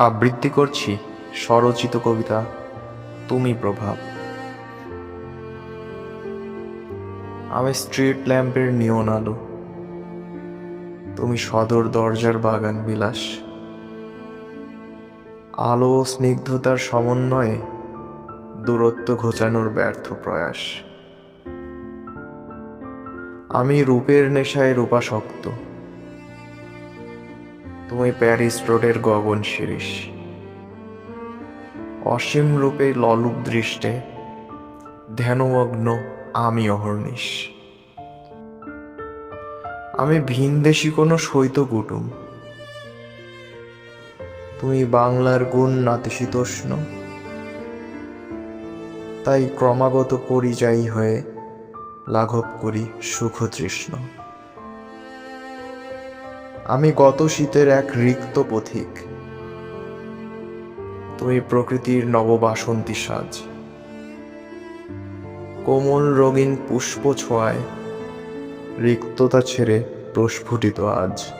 আবৃত্তি করছি স্বরচিত কবিতা, তুমি প্রভাব। আমি স্ট্রিট ল্যাম্পের নিয়ন আলো তুমি সদর দরজার বাগান বিলাস। আলো স্নিগ্ধতার সমন্বয়ে দূরত্ব ঘোচানোর ব্যর্থ প্রয়াস। আমি রূপের নেশায় রূপাসক্ত। তুমি প্যারিস রোডের গগন শিরিষ। অসীম রূপে ললুপ দৃষ্টে ধ্যানমগ্ন আমি অহর্নিশ। আমি ভিনদেশি কোনো শৈত কুটুম। তুমি বাংলার গুণ নাতিশীতোষ্ণ। তাই ক্রমাগত পরিযায়ী হয়ে লাঘব করি সুখ তৃষ্ণ আমি গত শীতের এক রিক্ত পথিক। তুই প্রকৃতির নববাসন্তী সাজ। কোমল রঙিন পুষ্প ছোঁয়ায় রিক্ততা ছেড়ে প্রস্ফুটিত আজ।